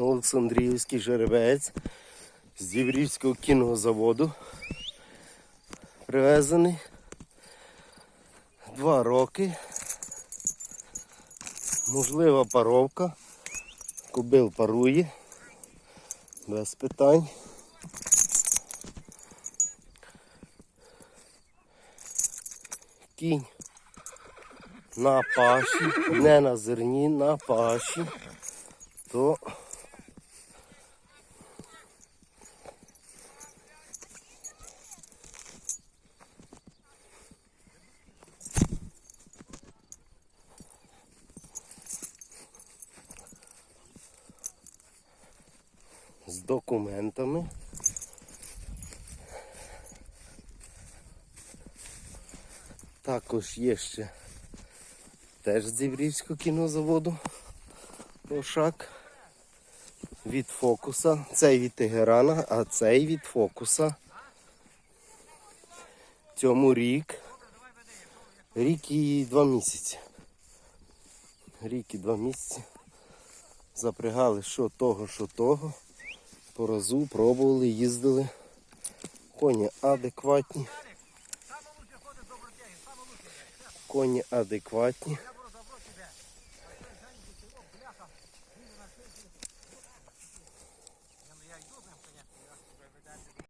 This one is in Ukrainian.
Олександрівський жеребець з Діврівського кінного заводу. Привезений. Два роки. Можлива паровка. Кубил парує. Без питань. Кінь на паші, не на зерні, на паші, то з документами. Також є ще теж з Діврівського кінозаводу. Лошак від фокуса. Цей від Тегерана, а цей від фокуса. Цьому рік. Рік і два місяці. Рік і два місяці. Запрягали що того, що того по разу, пробували, їздили. Коні адекватні. Коні адекватні.